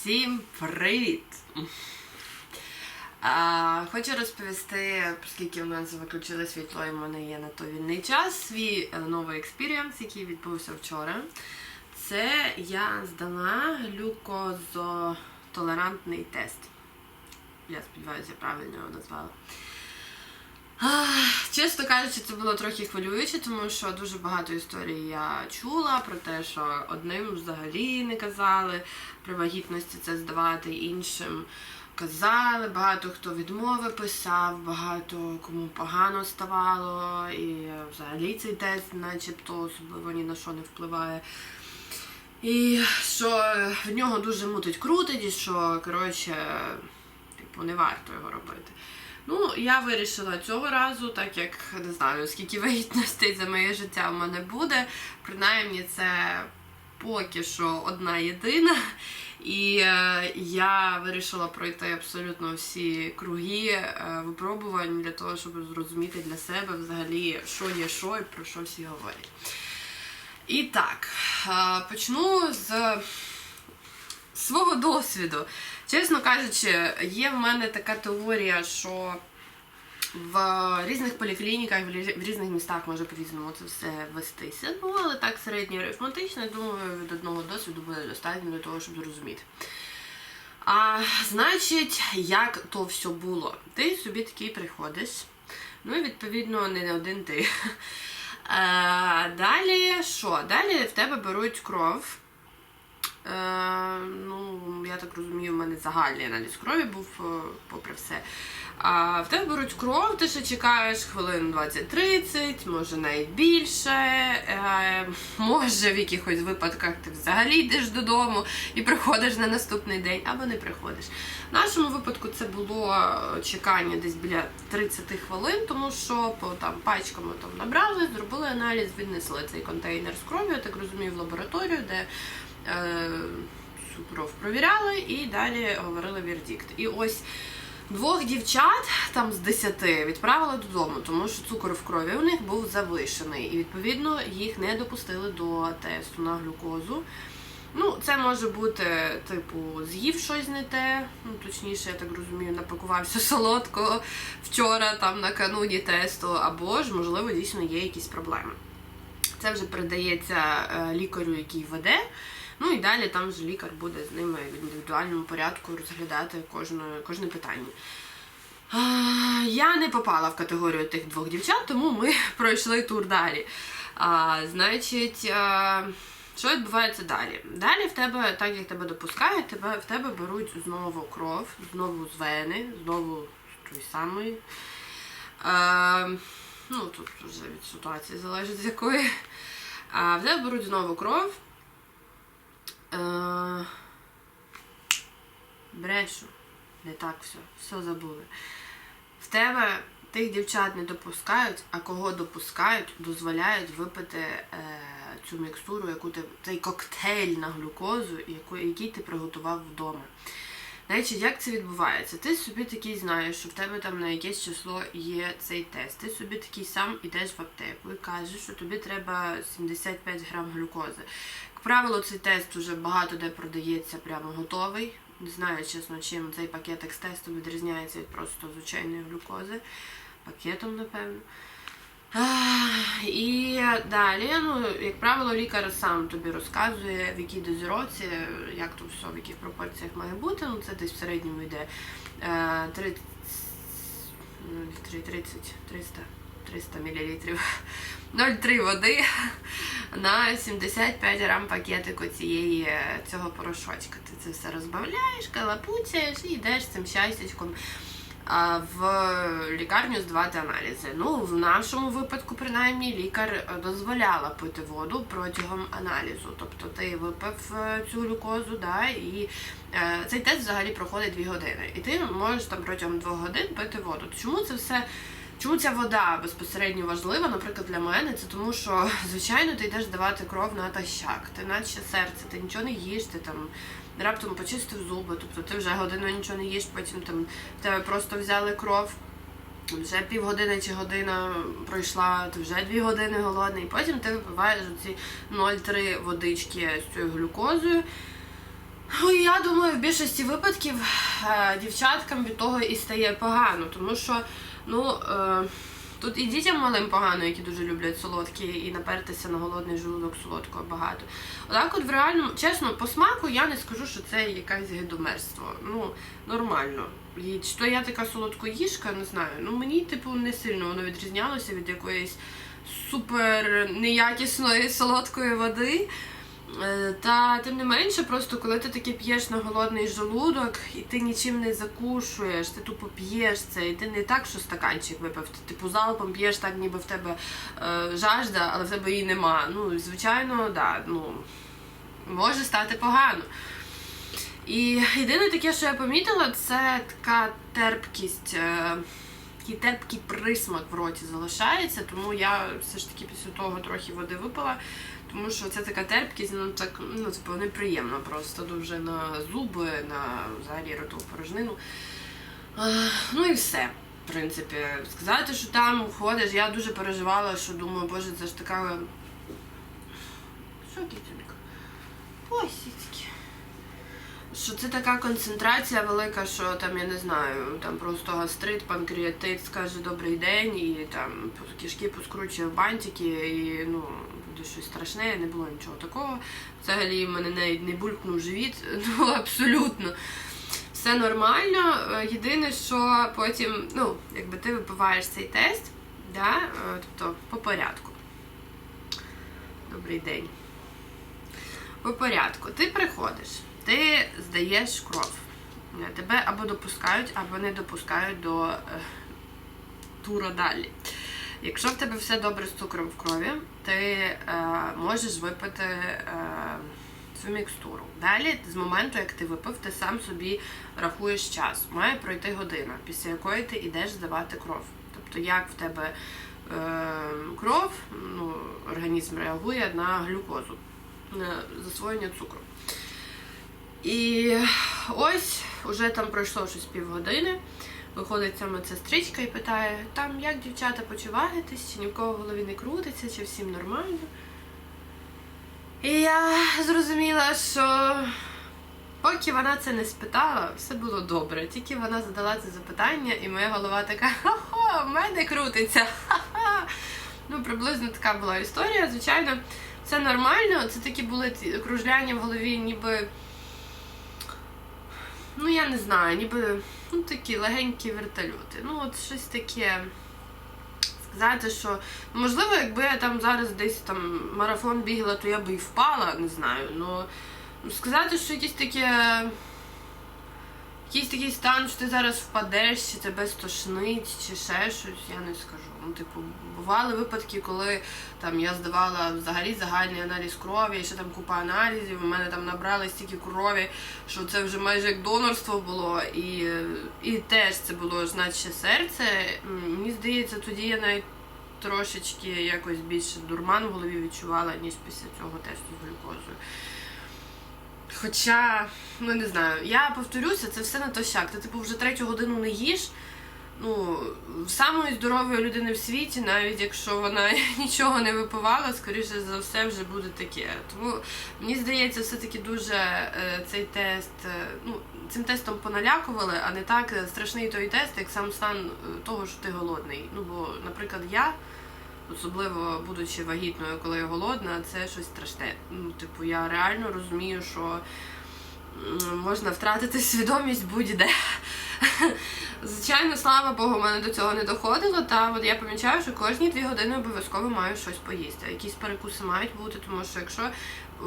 Всім привіт! А, хочу розповісти, оскільки в нас виключили світло і в мене є на то вільний час, свій е, новий експірієнс, який відбувся вчора. Це я здала глюкозотолерантний тест. Я сподіваюся, я правильно його назвала. Чесно кажучи, це було трохи хвилююче, тому що дуже багато історій я чула про те, що одним взагалі не казали при вагітності це здавати, іншим казали, багато хто відмови писав, багато кому погано ставало, і взагалі цей тест начебто особливо ні на що не впливає. І що в нього дуже мутить крутить, і що, коротше, типу, не варто його робити. Ну, я вирішила цього разу, так як не знаю, скільки вагітностей за моє життя в мене буде. Принаймні, це поки що одна єдина. І е, я вирішила пройти абсолютно всі круги е, випробувань для того, щоб зрозуміти для себе взагалі, що є що і про що всі говорять. І так, е, почну з свого досвіду. Чесно кажучи, є в мене така теорія, що в різних поліклініках, в різних містах може по-різному це все вестися. Ну, але так середньо арифметично, я думаю, від одного досвіду буде достатньо для того, щоб зрозуміти. А значить, як то все було? Ти собі такий приходиш, ну і відповідно не один ти. Е, далі що? Далі в тебе беруть кров. Е, ну, я так розумію, в мене загальний аналіз крові був е, попри все. А в тебе беруть кров, ти ще чекаєш хвилин 20-30, може навіть більше. Е, може в якихось випадках ти взагалі йдеш додому і приходиш на наступний день або не приходиш. В нашому випадку це було чекання десь біля 30 хвилин, тому що по там пачками там набрали, зробили аналіз, віднесли цей контейнер з кров'ю, я так розумію, в лабораторію, де е, кров провіряли і далі говорили вердикт. І ось двох дівчат там з 10 відправили додому, тому що цукор в крові у них був завишений. І відповідно їх не допустили до тесту на глюкозу. Ну, це може бути, типу, з'їв щось не те, ну точніше, я так розумію, напакувався солодко вчора, там накануні тесту, або ж, можливо, дійсно є якісь проблеми. Це вже передається е, лікарю, який веде. Ну і далі там вже лікар буде з ними в індивідуальному порядку розглядати кожне, кожне питання. Я не попала в категорію тих двох дівчат, тому ми пройшли тур далі. А, значить, а, що відбувається далі? Далі в тебе, так як тебе допускають, тебе, в тебе беруть знову кров, знову з вени, знову той самої. А, ну, тут вже від ситуації залежить з якої. А, в тебе беруть знову кров. Е, брешу. Не так все. Все забули. В тебе тих дівчат не допускають, а кого допускають, дозволяють випити е, цю мікстуру, яку ти, цей коктейль на глюкозу, яку, який ти приготував вдома. Значить, як це відбувається? Ти собі такий знаєш, що в тебе там на якесь число є цей тест. Ти собі такий сам ідеш в аптеку і кажеш, що тобі треба 75 грам глюкози. Правило, цей тест уже багато де продається прямо готовий. Не знаю, чесно, чим цей пакетик з тесту відрізняється від просто звичайної глюкози. Пакетом, напевно. І далі, ну, як правило, лікар сам тобі розказує, в якій дозіровці, як то все, в яких пропорціях має бути. Ну, це десь в середньому йде е, 30, ну, 30, 300, 300 мл 0,3 води на 75 грам пакетику цієї, е, цього порошочка. Ти це все розбавляєш, калапуцяєш і йдеш цим щастячком в лікарню здавати аналізи. Ну, в нашому випадку, принаймні, лікар дозволяла пити воду протягом аналізу. Тобто ти випив е, цю глюкозу, да, і е, цей тест взагалі проходить 2 години. І ти можеш там протягом 2 годин пити воду. Чому це все? Чому ця вода безпосередньо важлива, наприклад, для мене, це тому, що звичайно ти йдеш давати кров на натощак, ти наче серце, ти нічого не їш, ти там раптом почистив зуби, тобто ти вже годину нічого не їш, потім там тебе просто взяли кров. Вже півгодини чи година пройшла, ти вже дві години голодний, потім ти випиваєш оці 0,3 водички з цією глюкозою. Ну, і я думаю, в більшості випадків е, дівчаткам від того і стає погано, тому що ну, е, тут і дітям малим погано, які дуже люблять солодкі, і напертися на голодний желудок солодкого багато. Отак от в реальному, чесно, по смаку я не скажу, що це якесь гидомерство. Ну, нормально. І чи то я така солодкоїжка, не знаю. Ну мені, типу, не сильно воно відрізнялося від якоїсь супер неякісної солодкої води. Е, Та тим не менше, просто коли ти таки п'єш на голодний желудок, і ти нічим не закушуєш, ти тупо п'єш це, і ти не так, що стаканчик випив, ти типу залпом п'єш так, ніби в тебе е, жажда, але в тебе її нема. Ну, звичайно, да, ну, може стати погано. І єдине таке, що я помітила, це така терпкість, е, такий терпкий присмак в роті залишається, тому я все ж таки після того трохи води випила. Тому що це така терпкість, ну так ну типу неприємно просто дуже на зуби, на взагалі ротову порожнину. Ну і все. В принципі, сказати, що там ходиш, я дуже переживала, що думаю, боже, це ж така. Що кітюнька? Посічки. Що це така концентрація велика, що там, я не знаю, там просто гастрит, панкреатит скаже добрий день, і там кишки поскручує в бантики, і ну, буде щось страшне, не було нічого такого. Взагалі в мене навіть не булькнув живіт, ну абсолютно. Все нормально. Е, Єдине, що потім, ну, якби ти випиваєш цей тест, да, е, тобто по порядку. Добрий день. По порядку. Ти приходиш, ти здаєш кров. Е, Тебе або допускають, або не допускають до е, тура далі. Якщо в тебе все добре з цукром в крові, ти е, можеш випити е, цю мікстуру. Далі, з моменту, як ти випив, ти сам собі рахуєш час. Має пройти година, після якої ти йдеш здавати кров. Тобто, як в тебе е, кров, ну, організм реагує на глюкозу, на засвоєння цукру. І ось уже там пройшло щось півгодини. Виходить ця медсестричка і питає, там як дівчата почуваєтесь, чи ні в кого в голові не крутиться, чи всім нормально. І я зрозуміла, що поки вона це не спитала, все було добре. Тільки вона задала це запитання, і моя голова така, ха-ха, в мене крутиться. Ха-ха. Ну, приблизно така була історія. Звичайно, це нормально. Це такі були кружляння в голові, ніби. Ну, я не знаю, ніби ну, такі легенькі вертольоти. Ну, от щось таке. Сказати, що ну, можливо, якби я там зараз десь там марафон бігла, то я би і впала, не знаю. Ну сказати, що якісь таке. Якийсь такий стан, що ти зараз впадеш, чи тебе стошнить, чи ще щось, я не скажу. Ну, типу, бували випадки, коли там я здавала взагалі загальний аналіз крові, і ще там купа аналізів, у мене там набрали стільки крові, що це вже майже як донорство було, і, і теж це було ж наче серце. Мені здається, тоді я навіть трошечки якось більше дурман в голові відчувала, ніж після цього тесту з глюкозою. Хоча, ну не знаю, я повторюся, це все на то сяк. Ти типу вже третю годину не їш. Ну, самої здорової людини в світі, навіть якщо вона нічого не випивала, скоріше за все вже буде таке. Тому мені здається, все-таки дуже е, цей тест, е, ну, цим тестом поналякували, а не так страшний той тест, як сам стан е, того, що ти голодний. Ну, бо, наприклад, я, особливо будучи вагітною, коли я голодна, це щось страшне. Ну, типу, я реально розумію, що можна втратити свідомість будь-де. Звичайно, слава Богу, в мене до цього не доходило. Та от я помічаю, що кожні дві години обов'язково маю щось поїсти. Якісь перекуси мають бути, тому що якщо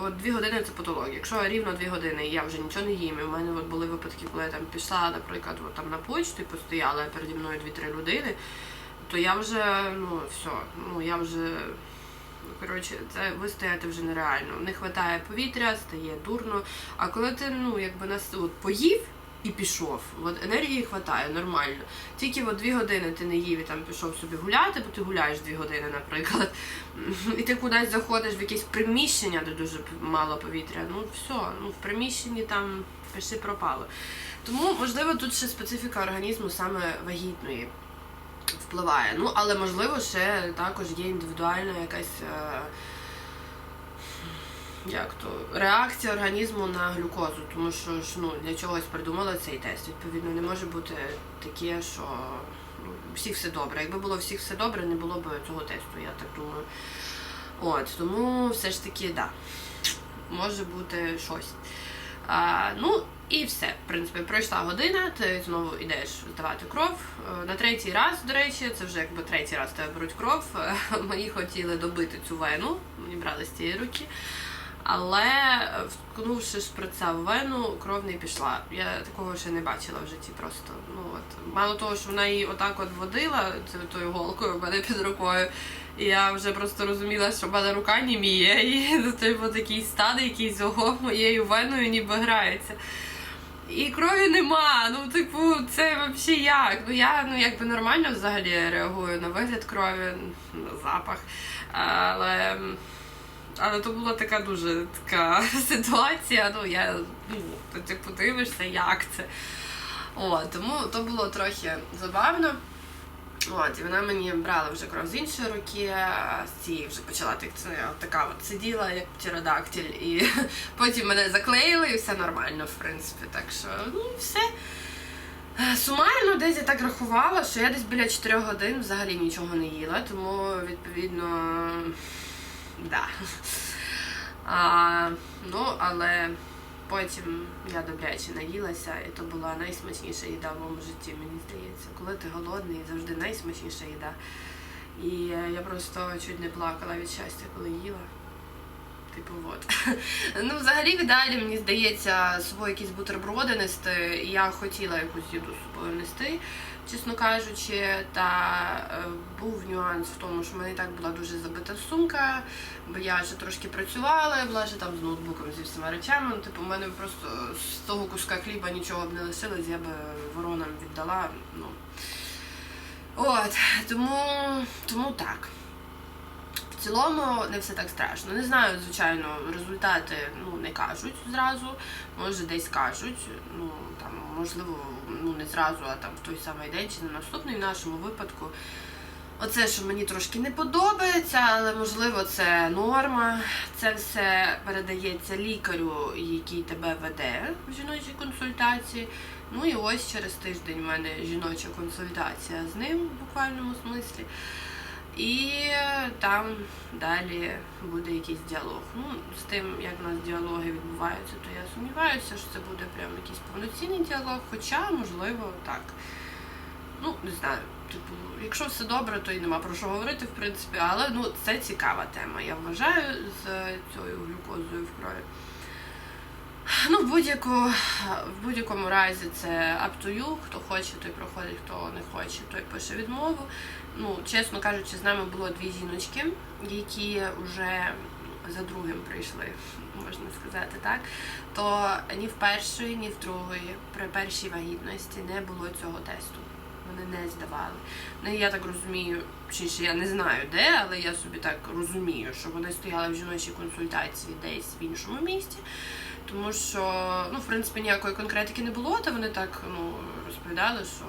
от дві години це патологія. Якщо рівно дві години я вже нічого не їм, і в мене от були випадки, коли я там пішла, наприклад, от там на почту і постояла переді мною дві-три людини, то я вже, ну все, ну я вже. Ну, коротше, це вистояти вже нереально. Не вистачає повітря, стає дурно. А коли ти ну якби нас от, поїв і пішов, от енергії вистачає нормально. Тільки от дві години ти не їв і там пішов собі гуляти, бо ти гуляєш дві години, наприклад. І ти кудись заходиш в якесь приміщення, де дуже мало повітря. Ну все, ну в приміщенні там пиши пропало. Тому, можливо, тут ще специфіка організму саме вагітної впливає. Ну, але можливо, ще також є індивідуальна якась. е, як то реакція організму на глюкозу, тому що ж ну для чогось придумали цей тест. Відповідно, не може бути таке, що ну, всіх все добре. Якби було всіх все добре, не було б цього тесту, я так думаю. От тому все ж таки, да, може бути щось. А, ну і все. В принципі, пройшла година, ти знову йдеш здавати кров. Е, На третій раз, до речі, це вже якби третій раз тебе беруть кров. Е, Мені хотіли добити цю вену, мені брали з цієї руки. Але е, вткнувши шприца в вену, кров не пішла. Я такого ще не бачила в житті. Просто ну от мало того, що вона її отак от водила тою голкою в мене під рукою. І я вже просто розуміла, що в мене рука німіє, і ну, типу такий стан, якийсь ого моєю веною ніби грається. І крові нема. Ну, типу, це взагалі як? Ну я ну якби нормально взагалі реагую на вигляд крові, на запах. Але. Але то була така дуже така ситуація. Ну, я ну, ти типу дивишся, як це. О, тому то було трохи забавно. От, і вона мені брала вже кров з іншої руки, з цієї вже почала так, така от сиділа, як птеродактиль, і потім мене заклеїли, і все нормально, в принципі. Так що, ну, все. Е, Сумарно десь я так рахувала, що я десь біля 4 годин взагалі нічого не їла, тому відповідно. Да. А, ну, але потім я добряче наїлася, і то була найсмачніша їда в моєму житті, мені здається. Коли ти голодний, завжди найсмачніша їда. І я просто чуть не плакала від щастя, коли їла. Типу, от. Ну, взагалі, в ідеалі, мені здається, з собою якісь бутерброди нести. Я хотіла якусь їду з собою нести, чесно кажучи. Та е, був нюанс в тому, що в мене і так була дуже забита сумка, бо я вже трошки працювала, була вже там з ноутбуком зі всіма речами. Ну, типу, в мене просто з того куска хліба нічого б не лишилось, я би воронам віддала. Ну. От, тому, тому так. В цілому не все так страшно. Не знаю, звичайно, результати ну, не кажуть зразу, може десь кажуть. Ну там можливо, ну не зразу, а там в той самий день чи на наступний в нашому випадку. Оце, що мені трошки не подобається, але можливо це норма. Це все передається лікарю, який тебе веде в жіночій консультації. Ну і ось через тиждень в мене жіноча консультація з ним в буквальному смислі. І там далі буде якийсь діалог. Ну, з тим, як у нас діалоги відбуваються, то я сумніваюся, що це буде прям якийсь повноцінний діалог, хоча, можливо, так. Ну, не знаю. Типу, якщо все добре, то і нема про що говорити, в принципі, але ну, це цікава тема, я вважаю, з цією глюкозою в крові. Ну, в будь-яку, в будь-якому разі це up to you. Хто хоче, той проходить, хто не хоче, той пише відмову. Ну, чесно кажучи, з нами було дві жіночки, які вже за другим прийшли, можна сказати так. То ні в першої, ні в другої при першій вагітності не було цього тесту. Вони не здавали. Ну, я так розумію, чи ще я не знаю де, але я собі так розумію, що вони стояли в жіночій консультації десь в іншому місті. Тому що, ну, в принципі, ніякої конкретики не було, та вони так ну, розповідали, що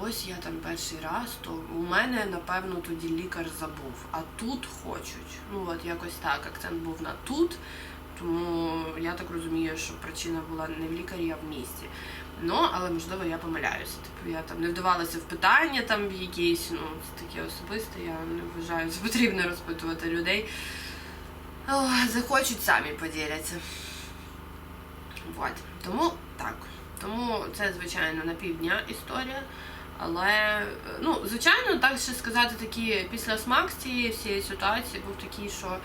ось я там перший раз, то у мене, напевно, тоді лікар забув, а тут хочуть. Ну, от якось так, акцент був на тут. Тому я так розумію, що причина була не в лікарі, а в місті. Ну, але можливо я помиляюся. Типу я там не вдавалася в питання там якісь, ну, це таке особисте, я не вважаю, що потрібно розпитувати людей. О, захочуть, самі поділяться. Вот. Тому так. Тому це, звичайно, на півдня історія. Але, ну, звичайно, так ще сказати, такі після смак цієї всієї ситуації був такий, що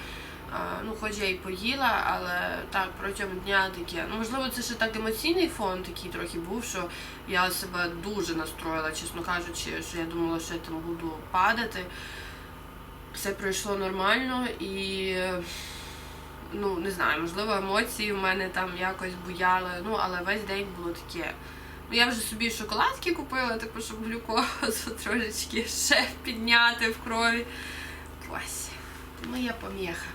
ну, хоч я і поїла, але так протягом дня таке. Ну, можливо, це ще так емоційний фон такий трохи був, що я себе дуже настроїла, чесно кажучи, що я думала, що я там буду падати. Все пройшло нормально і ну не знаю, можливо, емоції в мене там якось буяли. Ну, але весь день було таке. Я вже собі шоколадки купила, типу, щоб глюкозу трошечки ще підняти в крові. Ось. Моя поміха.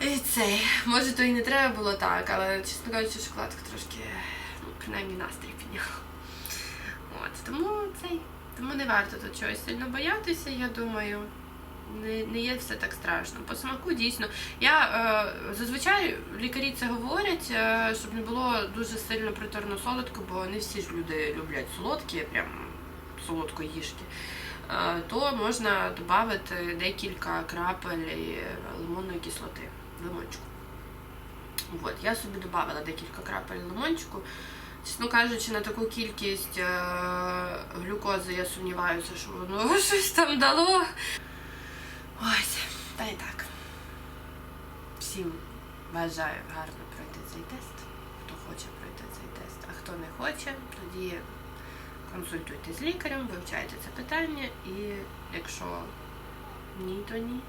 І цей. Може, то і не треба було так, але, чесно кажучи, шоколадка трошки, ну, принаймні, настрій підняла. От, тому цей. Тому не варто тут чогось сильно боятися, я думаю. Не, не є все так страшно. По смаку дійсно. Я е, зазвичай лікарі це говорять, е, щоб не було дуже сильно приторно солодко, бо не всі ж люди люблять солодкі, прям солодкоїжки. Е, то можна додати декілька крапель лимонної кислоти, лимончику. От, я собі додала декілька крапель лимончику. Чесно кажучи, на таку кількість е, глюкози я сумніваюся, що воно щось там дало. Ось, та й так. Всім бажаю гарно пройти цей тест. Хто хоче пройти цей тест, а хто не хоче, тоді консультуйтесь з лікарем, вивчайте це питання і якщо ні, то ні.